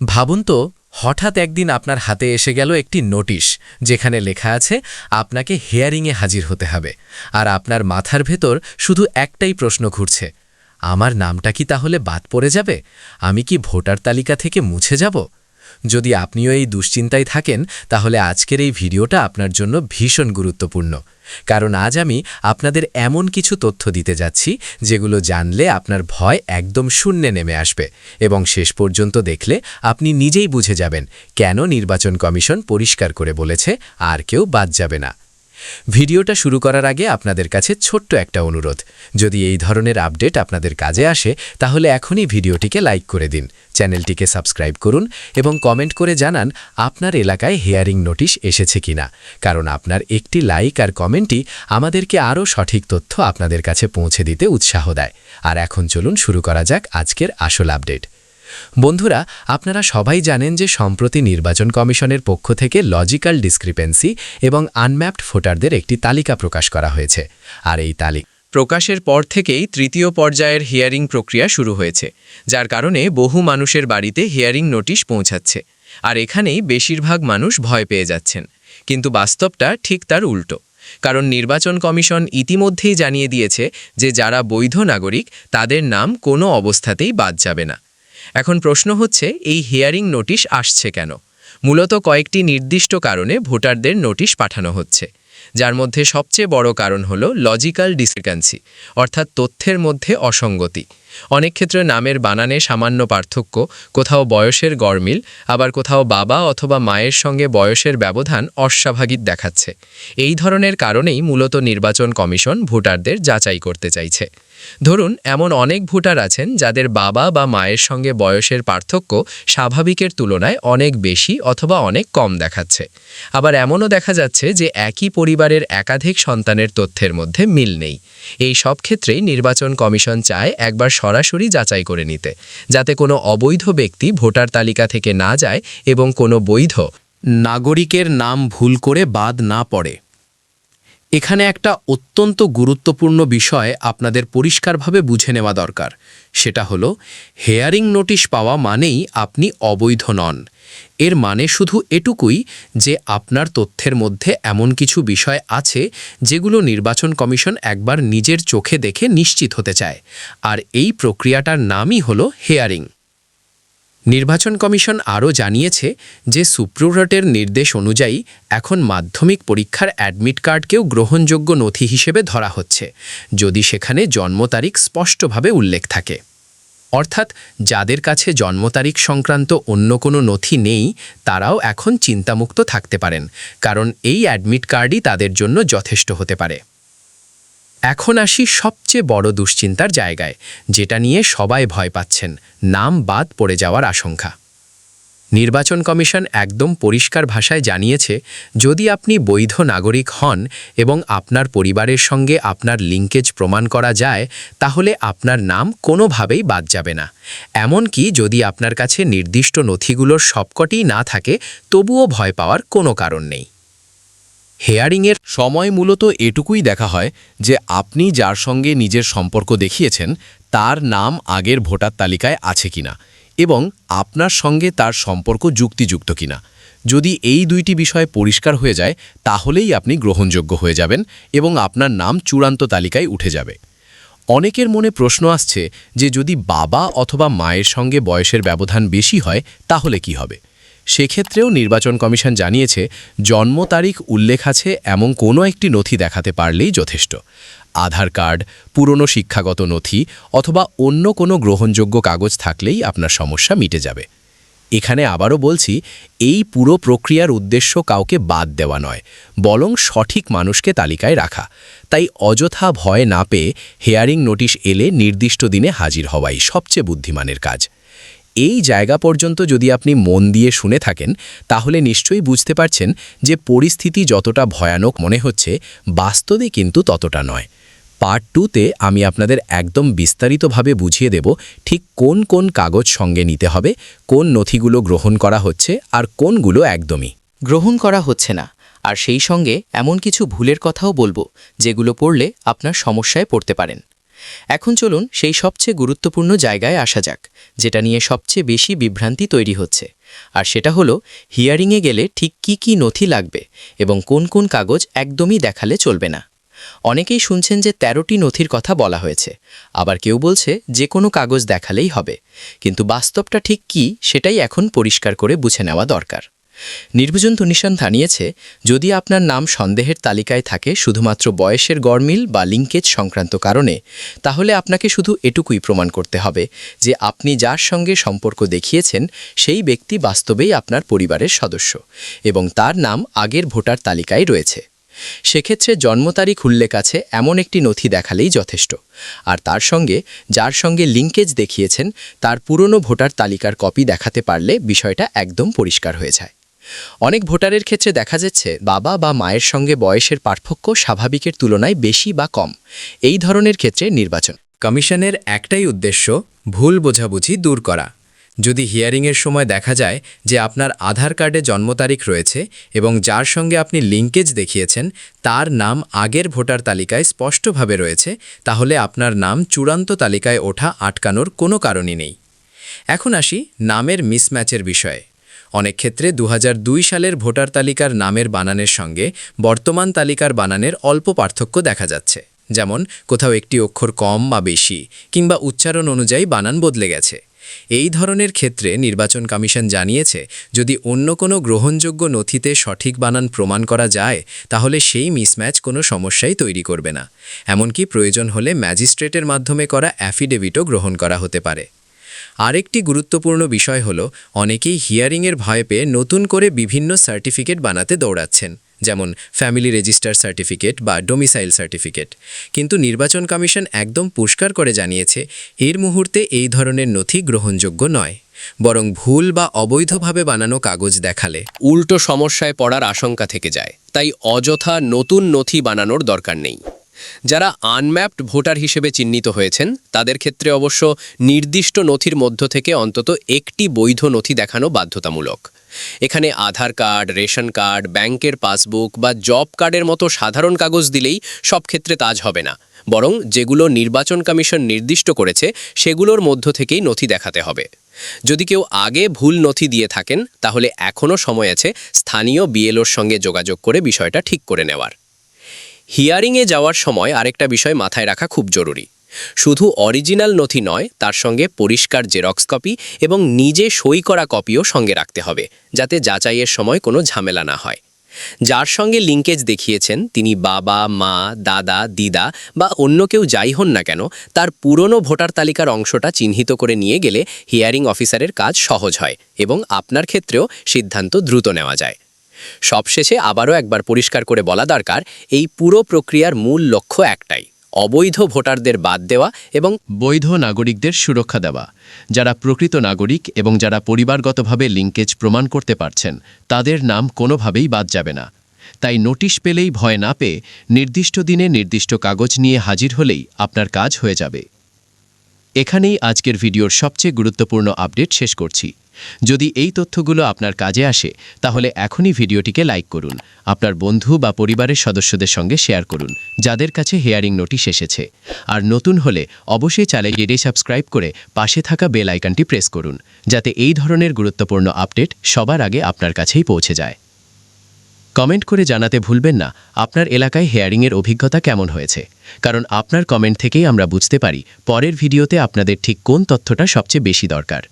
ভাবুন তো, হঠাৎ একদিন আপনার হাতে এসে গেল একটি নোটিশ, যেখানে লেখা আছে, আপনাকে হেয়ারিংয়ে হাজির হতে হবে। আর আপনার মাথার ভেতর শুধু একটাই প্রশ্ন ঘুরছে, আমার নামটা কি তাহলে বাদ পড়ে যাবে? আমি কি ভোটার তালিকা থেকে মুছে যাব? যদি আপনিও এই দুশ্চিন্তায় থাকেন, তাহলে আজকের এই ভিডিওটা আপনার জন্য ভীষণ গুরুত্বপূর্ণ। কারণ আজ আমি আপনাদের এমন কিছু তথ্য দিতে যাচ্ছি, যেগুলো জানলে আপনার ভয় একদম শূন্যে নেমে আসবে এবং শেষ পর্যন্ত দেখলে আপনি নিজেই বুঝে যাবেন কেন নির্বাচন কমিশন পরিষ্কার করে বলেছে আর কেউ বাদ যাবে না। ভিডিওটা শুরু করার আগে আপনাদের কাছে ছোট্ট একটা অনুরোধ। যদি এই ধরনের আপডেট আপনাদের কাজে আসে, তাহলে এখনই ভিডিওটিকে লাইক করে দিন, চ্যানেলটিকে সাবস্ক্রাইব করুন এবং কমেন্ট করে জানান আপনার এলাকায় হেয়ারিং নোটিশ এসেছে কিনা। কারণ আপনার একটি লাইক আর কমেন্টই আমাদেরকে আরও সঠিক তথ্য আপনাদের কাছে পৌঁছে দিতে উৎসাহ দেয়। আর এখন চলুন শুরু করা যাক আজকের আসল আপডেট। বন্ধুরা, আপনারা সবাই জানেন যে সম্প্রতি নির্বাচন কমিশনের পক্ষ থেকে লজিক্যাল ডিসক্রিপেন্সি এবং আনম্যাপড ভোটারদের একটি তালিকা প্রকাশ করা হয়েছে। আর এই তালিকা প্রকাশের পর থেকেই তৃতীয় পর্যায়ের হিয়ারিং প্রক্রিয়া শুরু হয়েছে, যার কারণে বহু মানুষের বাড়িতে হিয়ারিং নোটিশ পৌঁছাচ্ছে। আর এখানেই বেশিরভাগ মানুষ ভয় পেয়ে যাচ্ছেন। কিন্তু বাস্তবটা ঠিক তার উল্টো। কারণ নির্বাচন কমিশন ইতিমধ্যেই জানিয়ে দিয়েছে যে যারা বৈধ নাগরিক, তাদের নাম কোনো অবস্থাতেই বাদ যাবে না। এখন প্রশ্ন হচ্ছে, এই হিয়ারিং নোটিশ আসছে কেন? মূলত কয়েকটি নির্দিষ্ট কারণে ভোটারদের নোটিশ পাঠানো হচ্ছে। যার মধ্যে সবচেয়ে বড় কারণ হল লজিক্যাল ডিসক্রিপেন্সি অর্থাৎ তথ্যের মধ্যে অসঙ্গতি। অনেক ক্ষেত্রে নামের বানানে সামান্য পার্থক্য, কোথাও বয়সের গরমিল আবার কোথাও বাবা অথবা মায়ের সঙ্গে বয়সের ব্যবধান অস্বাভাবিক দেখাচ্ছে। এই ধরনের কারণেই মূলত নির্বাচন কমিশন ভোটারদের যাচাই করতে চাইছে। ধরুন, এমন অনেক ভোটার আছেন যাদের বাবা বা মায়ের সঙ্গে বয়সের পার্থক্য স্বাভাবিকের তুলনায় অনেক বেশি অথবা অনেক কম দেখাচ্ছে। আবার এমনও দেখা যাচ্ছে যে একই পরিবারের একাধিক সন্তানের তথ্যের মধ্যে মিল নেই। এই সব ক্ষেত্রেই নির্বাচন কমিশন চায় একবার সরাসরি যাচাই করে নিতে, যাতে কোনো অবৈধ ব্যক্তি ভোটার তালিকা থেকে না যায় এবং কোনো বৈধ নাগরিকের নাম ভুল করে বাদ না পড়ে। এখানে একটা অত্যন্ত গুরুত্বপূর্ণ বিষয় আপনাদের পরিষ্কারভাবে বুঝে নেওয়া দরকার। সেটা হলো, হেয়ারিং নোটিশ পাওয়া মানেই আপনি অবৈধ নন। এর মানে শুধু এটুকুই যে আপনার তথ্যের মধ্যে এমন কিছু বিষয় আছে যেগুলো নির্বাচন কমিশন একবার নিজের চোখে দেখে নিশ্চিত হতে চায়। আর এই প্রক্রিয়াটার নামই হলো হেয়ারিং। নির্বাচন কমিশন আরও জানিয়েছে যে সুপ্রিমকোর্টের নির্দেশ অনুযায়ী এখন মাধ্যমিক পরীক্ষার অ্যাডমিট কার্ডকেও গ্রহণযোগ্য নথি হিসেবে ধরা হচ্ছে, যদি সেখানে জন্ম তারিখ স্পষ্টভাবে উল্লেখ থাকে। অর্থাৎ যাদের কাছে জন্ম তারিখ সংক্রান্ত অন্য কোনো নথি নেই, তারাও এখন চিন্তামুক্ত থাকতে পারেন, কারণ এই অ্যাডমিট কার্ডই তাদের জন্য যথেষ্ট হতে পারে। এখন আসি সবচেয়ে বড় দুশ্চিন্তার জায়গায়, যেটা নিয়ে সবাই ভয় পাচ্ছেন, নাম বাদ পড়ে যাওয়ার আশঙ্কা। নির্বাচন কমিশন একদম পরিষ্কার ভাষায় জানিয়েছে, যদি আপনি বৈধ নাগরিক হন এবং আপনার পরিবারের সঙ্গে আপনার লিঙ্কেজ প্রমাণ করা যায়, তাহলে আপনার নাম কোনোভাবেই বাদ যাবে না। এমনকি যদি আপনার কাছে নির্দিষ্ট নথিগুলোর সবকটিই না থাকে, তবুও ভয় পাওয়ার কোনো কারণ নেই। হেয়ারিংয়ের সময় মূলত এটুকুই দেখা হয় যে আপনি যার সঙ্গে নিজের সম্পর্ক দেখিয়েছেন, তার নাম আগের ভোটার তালিকায় আছে কিনা এবং আপনার সঙ্গে তার সম্পর্ক যুক্তিযুক্ত কিনা। যদি এই দুইটি বিষয় পরিষ্কার হয়ে যায়, তাহলেই আপনি গ্রহণযোগ্য হয়ে যাবেন এবং আপনার নাম চূড়ান্ত তালিকায় উঠে যাবে। অনেকের মনে প্রশ্ন আসছে যে যদি বাবা অথবা মায়ের সঙ্গে বয়সের ব্যবধান বেশি হয়, তাহলে কি হবে? সেক্ষেত্রেও নির্বাচন কমিশন জানিয়েছে, জন্ম তারিখ উল্লেখ আছে এমন কোনো একটি নথি দেখাতে পারলেই যথেষ্ট। আধার কার্ড, পুরনো শিক্ষাগত নথি অথবা অন্য কোনো গ্রহণযোগ্য কাগজ থাকলেই আপনার সমস্যা মিটে যাবে। এখানে আবারও বলছি, এই পুরো প্রক্রিয়ার উদ্দেশ্য কাউকে বাদ দেওয়া নয়, বরং সঠিক মানুষকে তালিকায় রাখা। তাই অযথা ভয় না পেয়ে হেয়ারিং নোটিশ এলে নির্দিষ্ট দিনে হাজির হওয়াই সবচেয়ে বুদ্ধিমানের কাজ। এই জায়গা পর্যন্ত যদি আপনি মন দিয়ে শুনে থাকেন, তাহলে নিশ্চয়ই বুঝতে পারছেন যে পরিস্থিতি যতটা ভয়ানক মনে হচ্ছে, বাস্তবে কিন্তু ততটা নয়। পার্ট টুতে আমি আপনাদের একদম বিস্তারিতভাবে বুঝিয়ে দেব ঠিক কোন কোন কাগজ সঙ্গে নিতে হবে, কোন নথিগুলো গ্রহণ করা হচ্ছে আর কোনগুলো একদমই। গ্রহণ করা হচ্ছে না, আর সেই সঙ্গে এমন কিছু ভুলের কথাও বলব যেগুলো পড়লে আপনার সমস্যায় পড়তে পারেন। এখন চলুন সেই সবচেয়ে গুরুত্বপূর্ণ জায়গায় আসা যাক, যেটা নিয়ে সবচেয়ে বেশি বিভ্রান্তি তৈরি হচ্ছে। আর সেটা হলো, হিয়ারিংয়ে গেলে ঠিক কি কি নথি লাগবে এবং কোন কোন কাগজ একদমই দেখালে চলবে না। অনেকেই শুনছেন যে তেরোটি নথির কথা বলা হয়েছে, আবার কেউ বলছে যে কোনো কাগজ দেখালেই হবে, কিন্তু বাস্তবটা ঠিক কি সেটাই এখন পরিষ্কার করে বুঝে নেওয়া দরকার। নির্বাচন অনুসন্ধান জানিয়েছে, যদি আপনার নাম সন্দেহের তালিকায় থাকে শুধুমাত্র বয়সের গড়মিল বা লিঙ্কেজ সংক্রান্ত কারণে, তাহলে আপনাকে শুধু এটুকুই প্রমাণ করতে হবে যে আপনি যার সঙ্গে সম্পর্ক দেখিয়েছেন সেই ব্যক্তি বাস্তবেই আপনার পরিবারের সদস্য এবং তার নাম আগের ভোটার তালিকায় রয়েছে। সেক্ষেত্রে জন্ম তারিখ উল্লেখ আছে এমন একটি নথি দেখালেই যথেষ্ট। আর তার সঙ্গে, যার সঙ্গে লিঙ্কেজ দেখিয়েছেন, তার পুরনো ভোটার তালিকার কপি দেখাতে পারলে বিষয়টা একদম পরিষ্কার হয়ে যায়। অনেক ভোটারের ক্ষেত্রে দেখা যাচ্ছে বাবা বা মায়ের সঙ্গে বয়সের পার্থক্য স্বাভাবিকের তুলনায় বেশি বা কম। এই ধরনের ক্ষেত্রে নির্বাচন কমিশনের একটাই উদ্দেশ্য ভুল বোঝাবুঝি দূর করা। যদি হিয়ারিংয়ের সময় দেখা যায় যে আপনার আধার কার্ডে জন্ম তারিখ রয়েছে এবং যার সঙ্গে আপনি লিঙ্কেজ দেখিয়েছেন, তার নাম আগের ভোটার তালিকায় স্পষ্টভাবে রয়েছে, তাহলে আপনার নাম চূড়ান্ত তালিকায় ওঠা আটকানোর কোনো কারণই নেই। এখন আসি নামের মিসম্যাচের বিষয়ে। অনেক ক্ষেত্রে দু হাজার দুই সালের ভোটার তালিকার নামের বানানের সঙ্গে বর্তমান তালিকার বানানের অল্প পার্থক্য দেখা যাচ্ছে। যেমন, কোথাও একটি অক্ষর কম বা বেশি কিংবা উচ্চারণ অনুযায়ী বানান বদলে গেছে। এই ধরনের ক্ষেত্রে নির্বাচন কমিশন জানিয়েছে, যদি অন্য কোনো গ্রহণযোগ্য নথিতে সঠিক বানান প্রমাণ করা যায়, তাহলে সেই মিসম্যাচ কোনো সমস্যাই তৈরি করবে না। এমনকি প্রয়োজন হলে ম্যাজিস্ট্রেটের মাধ্যমে করা অ্যাফিডেভিটও গ্রহণ করা হতে পারে। আরেকটি গুরুত্বপূর্ণ বিষয় হল, অনেকেই হিয়ারিংয়ের ভয় পেয়ে নতুন করে বিভিন্ন সার্টিফিকেট বানাতে দৌড়াচ্ছেন, যেমন ফ্যামিলি রেজিস্টার সার্টিফিকেট বা ডোমিসাইল সার্টিফিকেট। কিন্তু নির্বাচন কমিশন একদম পুষ্কার করে জানিয়েছে, এর মুহূর্তে এই ধরনের নথি গ্রহণযোগ্য নয়, বরং ভুল বা অবৈধভাবে বানানো কাগজ দেখালে। উল্টো সমস্যায় পড়ার আশঙ্কা থেকে যায়, তাই অযথা নতুন নথি বানানোর দরকার নেই। যারা আনম্যাপড ভোটার হিসেবে চিহ্নিত হয়েছেন, তাদের ক্ষেত্রে অবশ্য নির্দিষ্ট নথির মধ্য থেকে অন্তত একটি বৈধ নথি দেখানো বাধ্যতামূলক। এখানে আধার কার্ড, রেশন কার্ড, ব্যাংকের পাসবুক বা জব কার্ডের মতো সাধারণ কাগজ দিলেই সব ক্ষেত্রে তাজ হবে না। বরং যেগুলো নির্বাচন কমিশন নির্দিষ্ট করেছে, সেগুলোর মধ্য থেকেই নথি দেখাতে হবে। যদি কেউ আগে ভুল নথি দিয়ে থাকেন, তাহলে এখনও সময় আছে স্থানীয় বিএলওর সঙ্গে যোগাযোগ করে বিষয়টা ঠিক করে নেওয়ার। হিয়ারিংয়ে যাওয়ার সময় আরেকটা বিষয় মাথায় রাখা খুব জরুরি। শুধু অরিজিনাল নথি নয়, তার সঙ্গে পরিষ্কার জেরক্স কপি এবং নিজে সই করা কপিও সঙ্গে রাখতে হবে, যাতে যাচাইয়ের সময় কোনো ঝামেলা না হয়। যার সঙ্গে লিঙ্কেজ দেখিয়েছেন, তিনি বাবা, মা, দাদা, দিদা বা অন্য কেউ যাই হন না কেন, তার পুরনো ভোটার তালিকার অংশটা চিহ্নিত করে নিয়ে গেলে হিয়ারিং অফিসারের কাজ সহজ হয় এবং আপনার ক্ষেত্রেও সিদ্ধান্ত দ্রুত নেওয়া যায়। সবশেষে আবারও একবার পরিষ্কার করে বলা দরকার, এই পুরো প্রক্রিয়ার মূল লক্ষ্য একটাই, অবৈধ ভোটারদের বাদ দেওয়া এবং বৈধ নাগরিকদের সুরক্ষা দেওয়া। যারা প্রকৃত নাগরিক এবং যারা পরিবারগতভাবে লিঙ্কেজ প্রমাণ করতে পারছেন, তাদের নাম কোনোভাবেই বাদ যাবে না। তাই নোটিশ পেলেই ভয় না পেয়ে নির্দিষ্ট দিনে নির্দিষ্ট কাগজ নিয়ে হাজির হলেই আপনার কাজ হয়ে যাবে। এখানেই আজকের ভিডিওর সবচেয়ে গুরুত্বপূর্ণ আপডেট শেষ করছি। যদি এই তথ্যগুলো আপনার কাজে আসে, তাহলে এখনই ভিডিওটিকে লাইক করুন, আপনার বন্ধু বা পরিবারের সদস্যদের সঙ্গে শেয়ার করুন, যাদের কাছে হেয়ারিং নোটিশ এসেছে। আর নতুন হলে অবশ্যই চ্যানেল গেটে সাবস্ক্রাইব করে পাশে থাকা বেল আইকনটি প্রেস করুন, যাতে এই ধরনের গুরুত্বপূর্ণ আপডেট সবার আগে আপনার কাছেই পৌঁছে যায়। কমেন্ট করে জানাতে ভুলবেন না, আপনার এলাকায় হেয়ারিংয়ের অভিজ্ঞতা কেমন হয়েছে? কারণ আপনার কমেন্ট থেকেই আমরা বুঝতে পারি পরের ভিডিওতে আপনাদের ঠিক কোন তথ্যটা সবচেয়ে বেশি দরকার।